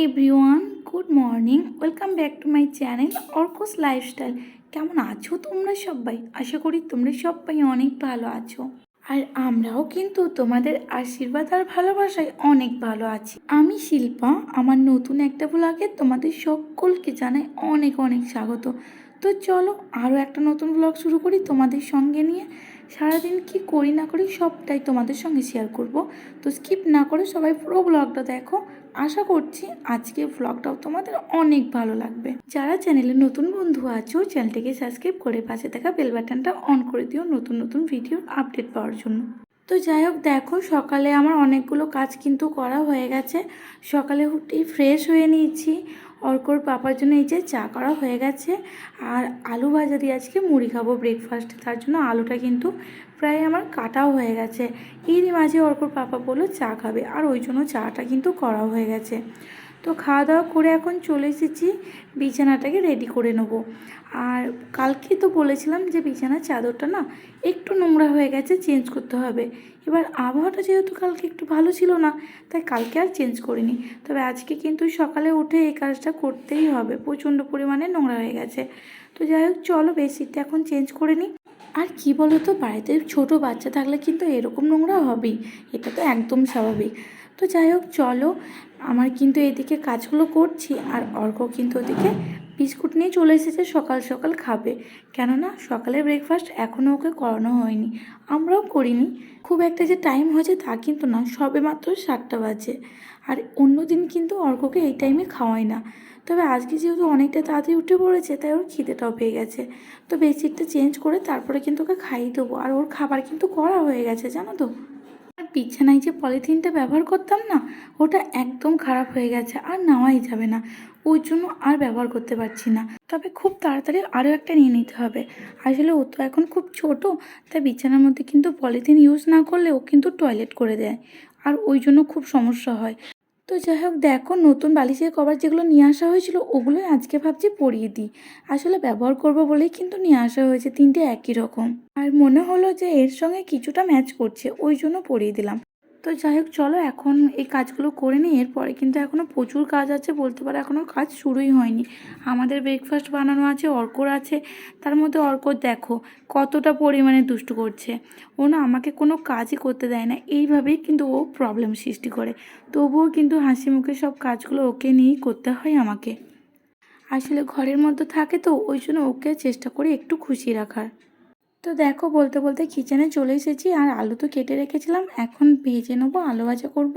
Everyone good morning welcome back to my channel Orko's lifestyle কেমন আছো তোমরা সবাই? আশা করি তোমরা সবাই অনেক ভালো আছো। আর আমরাও কিন্তু তোমাদের আশীর্বাদ আর ভালোবাসায় অনেক ভালো আছি। আমি শিল্পা, আমার নতুন একটা ব্লগে তোমাদের সকলকে জানাই অনেক অনেক স্বাগত। তো চলো আরও একটা নতুন ব্লগ শুরু করি তোমাদের সঙ্গে নিয়ে। সারাদিন কি করি না করি সবটাই তোমাদের সঙ্গে শেয়ার করব। তো স্কিপ না করে সবাই পুরো ব্লগটা দেখো। আশা করছি আজকে ব্লগটাও তোমাদের অনেক ভালো লাগবে। যারা চ্যানেলে নতুন বন্ধু আছো চ্যানেলটিকে সাবস্ক্রাইব করে পাশে থাকা বেল বাটনটা অন করে দিও নতুন নতুন ভিডিওর আপডেট পাওয়ার জন্য। তো যাই হোক, দেখো সকালে আমার অনেকগুলো কাজ কিন্তু করা হয়ে গেছে। সকালে উঠেই ফ্রেশ হয়ে নিয়েছি। অর্কর পাপার জন্য এই যে চা করা হয়ে গেছে আর আলু ভাজা দিয়ে আজকে মুড়ি খাব ব্রেকফাস্টে তার জন্য আলুটা কিন্তু প্রায় আমার কাটাও হয়ে গেছে। এরই মাঝে অর্কর পাপা বলল, চা খাবে। আর ওই জন্য চাটা কিন্তু করা হয়ে গেছে। তো খাওয়া দাওয়া করে এখন চলে এসেছি, বিছানাটাকে রেডি করে নেব। আর কালকে তো বলেছিলাম যে বিছানার চাদরটা না একটু নোংরা হয়ে গেছে চেঞ্জ করতে হবে। এবার আবহাওয়াটা যেহেতু কালকে একটু ভালো ছিল না, তাই কালকে আর চেঞ্জ করিনি। তবে আজকে কিন্তু সকালে উঠে এই কাজটা করতেই হবে, প্রচণ্ড পরিমাণে নোংরা হয়ে গেছে। তো যাই হোক, চলো বেডশিটটা এখন চেঞ্জ করে নিই। আর কি বলো তো বাড়িতে ছোট বাচ্চা থাকলে কিন্তু এরকম নোংরা হবেই, এটা তো একদম স্বাভাবিক। তো যাই হোক, চলো। আমার কিন্তু এদিকে কাজগুলো করছি আর অর্ক কিন্তু ওদিকে বিস্কুট নিয়ে চলে এসেছে, সকাল সকাল খাবে। কেননা সকালে ব্রেকফাস্ট এখনও ওকে করানো হয়নি, আমরাও করিনি। খুব একটা যে টাইম হয়েছে তা কিন্তু না, সবে মাত্র সাতটা বাজে। আর অন্য দিন কিন্তু অর্ককে এই টাইমে খাওয়াই না। তবে আজকে যেহেতু অনেকটা তাড়াতাড়ি উঠে পড়েছে, তাই ওর খিদেটাও পেয়ে গেছে। তো বেডশিটটা চেঞ্জ করে তারপরে কিন্তু ওকে খাইয়ে দেবো। আর ওর খাবার কিন্তু করা হয়ে গেছে, জানো তো? আর বিছানায় যে পলিথিনটা ব্যবহার করতাম না, ওটা একদম খারাপ হয়ে গেছে, আর নেওয়াই যাবে না। ওই জন্য আর ব্যবহার করতে পারছি না। তবে খুব তাড়াতাড়ি আরও একটা নিয়ে নিতে হবে। আসলে ও তো এখন খুব ছোট, তাই বিছানার মধ্যে কিন্তু পলিথিন ইউজ না করলে ও কিন্তু টয়লেট করে দেয়। আর ওই জন্য খুব সমস্যা হয়। তো যাই হোক, দেখো নতুন বালিশের কভার যেগুলো নিয়ে আসা হয়েছিল, ওগুলোই আজকে ভাবছি পরিয়ে দিই। আসলে ব্যবহার করব বলেই কিন্তু নিয়ে আসা হয়েছে, তিনটে একই রকম। আর মনে হলো যে এর সঙ্গে কিছুটা ম্যাচ করছে, ওই জন্য পরিয়ে দিলাম। তো যাই হোক, চলো এখন এই কাজগুলো করে নিই, এরপরে কিন্তু এখনও প্রচুর কাজ আছে বলতে পারো এখনও কাজ শুরুই হয়নি। আমাদের ব্রেকফাস্ট বানানো আছে, অর্কর আছে, তার মধ্যে অর্কর দেখো কতটা পরিমাণে দুষ্টু করছে। ও না আমাকে কোনো কাজই করতে দেয় না, এইভাবেই কিন্তু ও প্রবলেম সৃষ্টি করে। তবুও কিন্তু হাসি মুখে সব কাজগুলো ওকে নিয়েই করতে হয় আমাকে। আসলে ঘরের মধ্যে থাকে তো, ওই জন্য ওকে চেষ্টা করে একটু খুশি রাখার। তো দেখো বলতে বলতে কিচেনে চলে এসেছি আর আলু তো কেটে রেখেছিলাম। এখন ভেজে নেব, আলু ভাজা করব।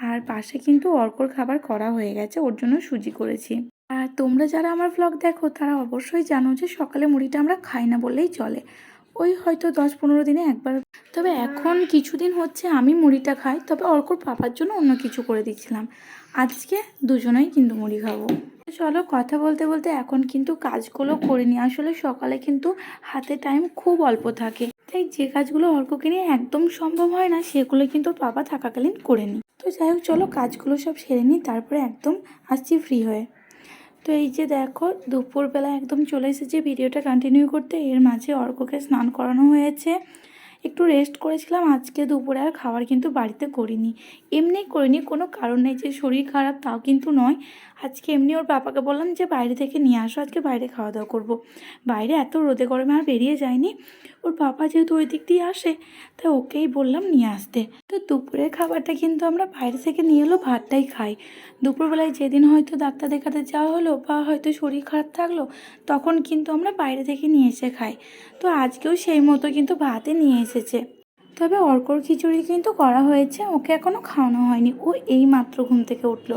আর পাশে কিন্তু অর্কর খাবার করা হয়ে গেছে, ওর জন্য সুজি করেছি। আর তোমরা যারা আমার ব্লগ দেখো, তারা অবশ্যই জানো যে সকালে মুড়িটা আমরা খাই না বললেই চলে। ওই হয়তো দশ পনেরো দিনে একবার। তবে এখন কিছুদিন হচ্ছে আমি মুড়িটা খাই, তবে অর্কর পাপার জন্য অন্য কিছু করে দিচ্ছিলাম। আজকে দুজনেই কিন্তু মুড়ি খাব। চলো কথা বলতে বলতে এখন কিন্তু কাজগুলো করে নিই। আসলে সকালে কিন্তু হাতে টাইম খুব অল্প থাকে। তাই যে কাজগুলো অর্ককে নিয়ে একদম সম্ভব হয় না, সেগুলো কিন্তু বাবা থাকাকালীন করে নিই। তো যাই হোক, চলো কাজগুলো সব সেরে নিই, তারপরে একদম আসছি ফ্রি হয়ে। তো এই যে দেখো, দুপুরবেলা একদম চলে এসেছে ভিডিওটা কন্টিনিউ করতে। এর মাঝে অর্ককে স্নান করানো হয়েছে। একটু রেস্ট করেছিলাম, আজকে দুপুরে আর খাবার কিন্তু বাড়িতে করিনি। এমনি করিনি, কোনো কারণ নেই যে শরীর খারাপ তাও কিন্তু নয়। আজকে এমনি ওর বাবাকে বললাম যে বাইরে থেকে নিয়ে আসো, আজকে বাইরে খাওয়া দাওয়া করব। বাইরে এত রোদে গরমে আর বেরিয়ে যায়নি। ওর বাবা যেহেতু ওই দিক দিয়ে আসে, তাই ওকেই বললাম নিয়ে আসতে। তো দুপুরের খাবারটা কিন্তু আমরা বাইরে থেকে নিয়ে এলো, ভাতটাই খাই। দুপুরবেলায় যেদিন হয়তো ডাক্তার দেখাতে যাওয়া হলো বা হয়তো শরীর খারাপ থাকল, তখন কিন্তু আমরা বাইরে থেকে নিয়ে এসে খাই। তো আজকেও সেই মতো কিন্তু ভাতে নিয়ে এসেছে। তবে অর্কর খিচুড়ি কিন্তু করা হয়েছে, ওকে এখনও খাওয়ানো হয়নি। ও এই মাত্র ঘুম থেকে উঠল।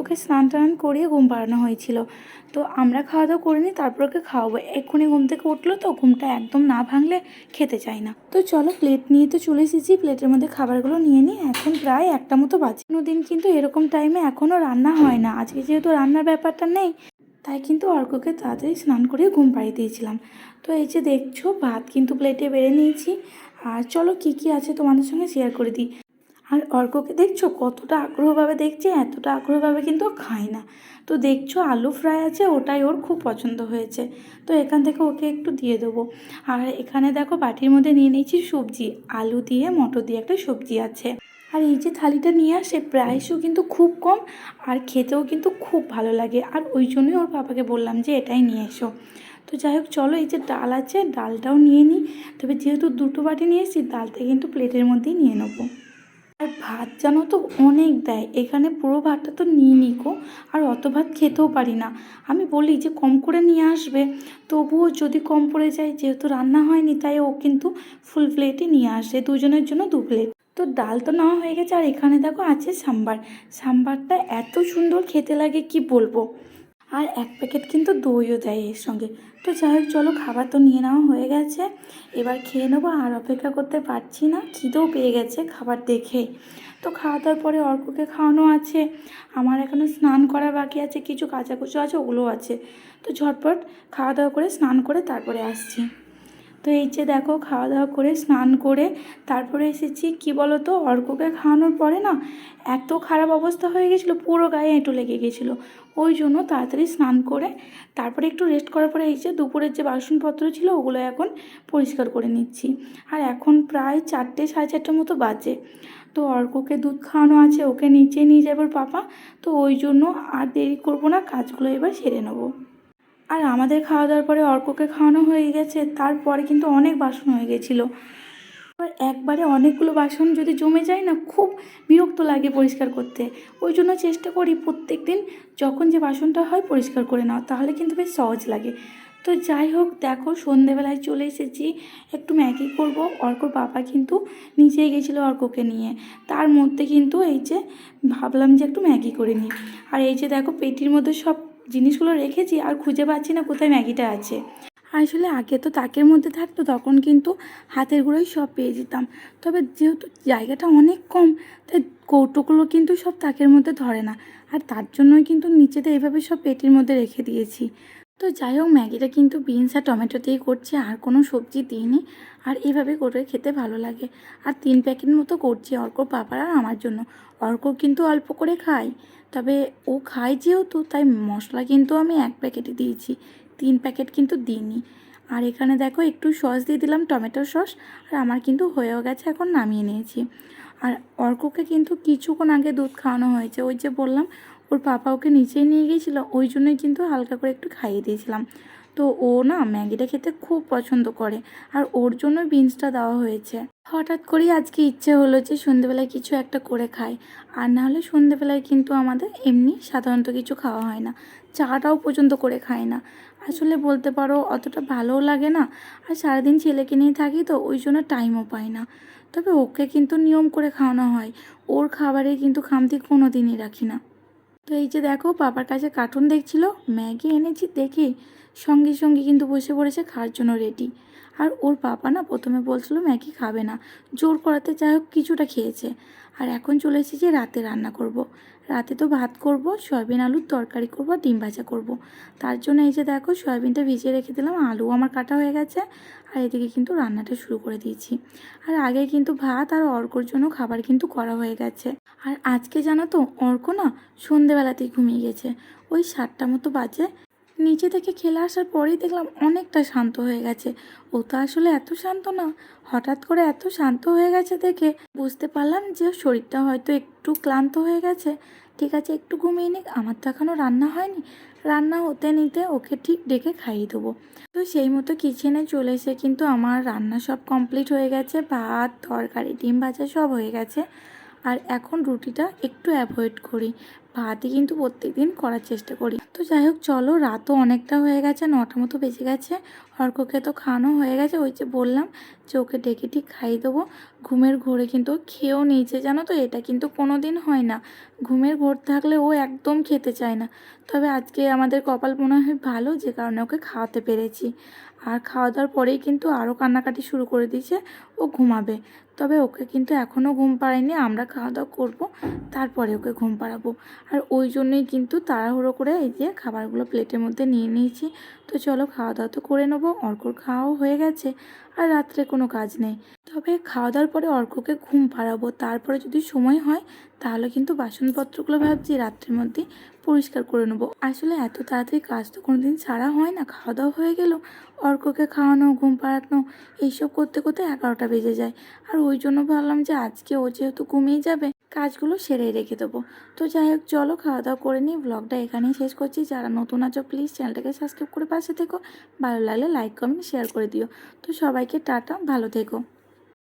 ওকে স্নান টান করিয়ে ঘুম পাড়ানো হয়েছিল। তো আমরা খাওয়া দাওয়া করিনি তারপর ওকে খাওয়াবো। এক্ষুনি ঘুম থেকে উঠল তো, ঘুমটা একদম না ভাঙলে খেতে চায় না। তো চলো প্লেট নিয়ে তো চলে এসেছি। প্লেটের মধ্যে খাবারগুলো নিয়ে নিই। এখন প্রায় একটা মতো বাজে। দিন কিন্তু এরকম টাইমে এখনও রান্না হয় না। আজকে যেহেতু রান্নার ব্যাপারটা নেই তাই কিন্তু অর্ককে তাড়াতাড়ি স্নান করে ঘুম পাড়িয়ে দিয়েছিলাম। তো এই যে দেখছ, ভাত কিন্তু প্লেটে বেড়ে নিয়েছি। আর চলো কি কি আছে তোমাদের সঙ্গে শেয়ার করে দিই। আর অর্ককে দেখছ, কতটা আগ্রহভাবে দেখছে, এতটা আগ্রহভাবে কিন্তু খায় না। তো দেখছ, আলু ফ্রাই আছে, ওটাই ওর খুব পছন্দ হয়েছে। তো এখান থেকে ওকে একটু দিয়ে দেবো। আর এখানে দেখো বাটির মধ্যে নিয়ে নিয়েছি সবজি, আলু দিয়ে, মটর দিয়ে একটা সবজি আছে। আর এই যে থালিটা নিয়ে আসে প্রাইসও কিন্তু খুব কম আর খেতেও কিন্তু খুব ভালো লাগে। আর ওই জন্যই ওর বাবাকে বললাম যে, এটাই নিয়ে এসো। তো যাই হোক, চলো এই যে ডাল আছে, ডালটাও নিয়ে নিই। তবে যেহেতু দুটো বাটি নিয়ে এসেছি, ডালটা কিন্তু প্লেটের মধ্যেই নিয়ে নেব। আর ভাত জানো তো, অনেক দেয়। এখানে পুরো ভাতটা তো নিয়ে নিকো আর অত ভাত খেতেও পারি না। আমি বলি যে, কম করে নিয়ে আসবে। তবুও যদি কম পড়ে যায়, যেহেতু রান্না হয়নি, তাই ও কিন্তু ফুল প্লেটই নিয়ে আসে। দুজনের জন্য দু প্লেট তো ডাল তো নেওয়া হয়ে গেছে, আর এখানে দেখো আছে সাম্বার। সাম্বারটা এত সুন্দর খেতে লাগে, কি বলব? আর এক প্যাকেট কিন্তু দইও দেয় এর সঙ্গে। তো যাই হোক, চলো খাবার তো নিয়ে নেওয়া হয়ে গেছে। এবার খেয়ে নেব, আর অপেক্ষা করতে পারছি না, খিদেও পেয়ে গেছে খাবার দেখে। তো খাওয়া দাওয়ার পরে অর্ককে খাওয়ানো আছে। আমার এখনও স্নান করা বাকি আছে, কিছু কাঁচা কাচাকুচো আছে, ওগুলোও আছে। তো ঝটপট খাওয়া দাওয়া করে স্নান করে তারপরে আসছি। তো এই যে দেখো খাওয়া দাওয়া করে, স্নান করে, তারপরে এসেছি, কি বলো তো অর্ককে খাওয়ানোর পরে না এত খারাপ অবস্থা হয়ে গেছিল, পুরো গায়ে এঁটো লেগে গেছিল। ওই জন্য তাড়াতাড়ি স্নান করে, তারপরে একটু রেস্ট করার পরে যে দুপুরের যে বাসনপত্র ছিল, ওগুলো এখন পরিষ্কার করে নিচ্ছি। আর এখন প্রায় চারটে, সাড়ে চারটের মতো বাজে। তো অর্ককে দুধ খাওয়ানো আছে, ওকে নিচে নিয়ে যাবে পাপা। তো ওই জন্য আর দেরি করব না, কাজগুলো এবার সেরে নেব। আর আমাদের খাওয়া দাওয়ার পরে অর্ককে খাওয়ানো হয়ে গেছে, তারপরে কিন্তু অনেক বাসন হয়ে গেছিল। এবার একবারে অনেকগুলো বাসন যদি জমে যায় না, খুব বিরক্ত লাগে পরিষ্কার করতে। ওই জন্য চেষ্টা করি প্রত্যেক দিন যখন যে বাসনটা হয় পরিষ্কার করে নাও, তাহলে কিন্তু বেশ সহজ লাগে। তো যাই হোক, দেখো সন্ধেবেলায় চলে এসেছি, একটু ম্যাগি করব। অর্কর বাবা কিন্তু নিচেই গেছিল অর্ককে নিয়ে। তার মধ্যে কিন্তু এই যে ভাবলাম যে একটু ম্যাগি করে নিই। আর এই যে দেখো পেটির মধ্যে সব জিনিসগুলো রেখেছি আর খুঁজে পাচ্ছি না কোথায় ম্যাগিটা আছে। আসলে আগে তো তাকের মধ্যে থাকতো, তখন কিন্তু হাতের গুঁড়োই সব পেয়ে যেতাম। তবে যেহেতু জায়গাটা অনেক কম, তাই কৌটোগুলো কিন্তু সব তাকের মধ্যে ধরে না। আর তার জন্যই কিন্তু নিচেতে এইভাবে সব পেটির মধ্যে রেখে দিয়েছি। তো যাই হোক, ম্যাগিটা কিন্তু বিনস আর টমেটো দিয়েই করছি, আর কোনো সবজি দিইনি। আর এইভাবে করে খেতে ভালো লাগে। আর তিন প্যাকেট মতো করছি অর্ক পাপার আর আমার জন্য। অর্ক কিন্তু অল্প করে খায়। তবে ও খায় যেহেতু, তাই মশলা কিন্তু আমি এক প্যাকেটই দিয়েছি। তিন প্যাকেট কিন্তু দিইনি। আর এখানে দেখো, একটু সস দিয়ে দিলাম টমেটো সস। আর আমার কিন্তু হয়েও গেছে, এখন নামিয়ে নিয়েছি। আর অর্ককে কিন্তু কিছুক্ষণ আগে দুধ খাওয়ানো হয়েছে। ওই যে বললাম, ওর পাপা ওকে নিচেই নিয়ে গিয়েছিল। ওই জন্যই কিন্তু হালকা করে একটু খাইয়ে দিয়েছিলাম। তো ও না ম্যাগিটা খেতে খুব পছন্দ করে আর ওর জন্য বিনসটা দেওয়া হয়েছে। হঠাৎ করেই আজকে ইচ্ছে হলো যে সন্ধেবেলায় কিছু একটা করে খাই। আর না হলে সন্ধেবেলায় কিন্তু আমাদের এমনি সাধারণত কিছু খাওয়া হয় না। চাটাও পর্যন্ত করে খাই না। আসলে বলতে পারো অতটা ভালোও লাগে না আর সারাদিন ছেলেকে নিয়ে থাকি তো ওই জন্য টাইমও পাই না। তবে ওকে কিন্তু নিয়ম করে খাওয়ানো হয়। ওর খাবারে কিন্তু খামতি কোনো দিনই রাখি না। তো এই যে দেখো বাবার কাছে কার্টুন দেখছিল, ম্যাগি এনেছি দেখে। সঙ্গে সঙ্গে কিন্তু বসে পড়েছে খাওয়ার জন্য রেডি আর ওর বাবা না প্রথমে বলছিল, ম্যাগি খাবে না, জোর করাতে যাই হোক, কিছুটা খেয়েছে। আর এখন চলে এসেছি রাতে রান্না করব। রাতে তো ভাত করব, সয়াবিন আলুর তরকারি করব, ডিম ভাজা করব। তার জন্য এই যে দেখো, সয়াবিনটা ভিজিয়ে রেখে দিলাম আলু আমার কাটা হয়ে গেছে, আর এদিকে কিন্তু রান্নাটা শুরু করে দিয়েছি। আর আগে কিন্তু ভাত আর অর্কর জন্য খাবার কিন্তু করা হয়ে গেছে। আর আজকে জানো তো, অর্ক না সন্ধেবেলাতেই ঘুমিয়ে গেছে। ওই সাতটা মতো বাজে নিচে থেকে খেলে আসার পরেই দেখলাম অনেকটা শান্ত হয়ে গেছে। ও তো আসলে এত শান্ত না। হঠাৎ করে এত শান্ত হয়ে গেছে দেখে বুঝতে পারলাম যে শরীরটা হয়তো একটু ক্লান্ত হয়ে গেছে। ঠিক আছে, একটু ঘুমিয়ে নিক, আমার তো এখনও রান্না হয়নি। রান্না হতে নিতে ওকে ঠিক ডেকে খাইয়ে দেবো। তো সেই মতো কিচেনে চলে এসে কিন্তু আমার রান্না সব কমপ্লিট হয়ে গেছে, ভাত, তরকারি, ডিম ভাজা সব হয়ে গেছে। আর এখন রুটিটা একটু অ্যাভয়েড করি। ভাতই কিন্তু প্রত্যেক দিন করার চেষ্টা করি। তো যাই হোক, চলো, রাতও অনেকটা হয়ে গেছে, নটা মতো বেজে গেছে। অর্ককে তো খাওয়ানো হয়ে গেছে, ওই যে বললাম, যে ওকে ডেকে ঠিক খাইয়ে দেবো। ঘুমের ঘোরে কিন্তু খেয়েও নিয়েছে, জানো তো? এটা কিন্তু কোনো দিন হয় না। ঘুমের ঘোর থাকলে ও একদম খেতে চায় না। তবে আজকে আমাদের কপাল মনে হয় ভালো, যে কারণে ওকে খাওয়াতে পেরেছি। আর খাওয়া দাওয়ার পরেই কিন্তু আরও কান্নাকাটি শুরু করে দিয়েছে, ও ঘুমাবে। তবে ওকে কিন্তু এখনও ঘুম পাড়ায়নি, আমরা খাওয়া দাওয়া করব, তারপরে ওকে ঘুম পাড়াবো। আর ওই জন্যই কিন্তু তাড়াহুড়ো করে এই যে খাবারগুলো প্লেটের মধ্যে নিয়ে নিয়েছি। তো চলো খাওয়া দাওয়া তো করে নেব, অর্কর খাওয়াও হয়ে গেছে। আর রাত্রে কোনো কাজ নেই। তবে খাওয়া দাওয়ার পরে অর্ককে ঘুম পাড়াবো। তারপরে যদি সময় হয়, তাহলে কিন্তু বাসনপত্রগুলো ভাবছি রাত্রের মধ্যে পরিষ্কার করে নেব। আসলে এত তাড়াতাড়ি কাজ তো কোনো দিন ছাড়া হয় না। খাওয়া দাওয়া হয়ে গেল অর্ককে খাওয়ানো, ঘুম পাড়ানো, এইসব করতে করতে এগারোটা বেজে যায়। আর ওই জন্য ভাবলাম যে আজকে ও যেহেতু ঘুমিয়ে যাবে কাজগুলো সেরে রেখে দেবো। তো যাই হোক, চলো খাওয়া দাওয়া করে নিই। ব্লগটা এখানেই শেষ করছি। যারা নতুন আছো প্লিজ চ্যানেলটাকে সাবস্ক্রাইব করে পাশে থেকো। ভালো লাগলে লাইক কমেন্ট শেয়ার করে দিও। তো সবাইকে টাটা, ভালো থেকো।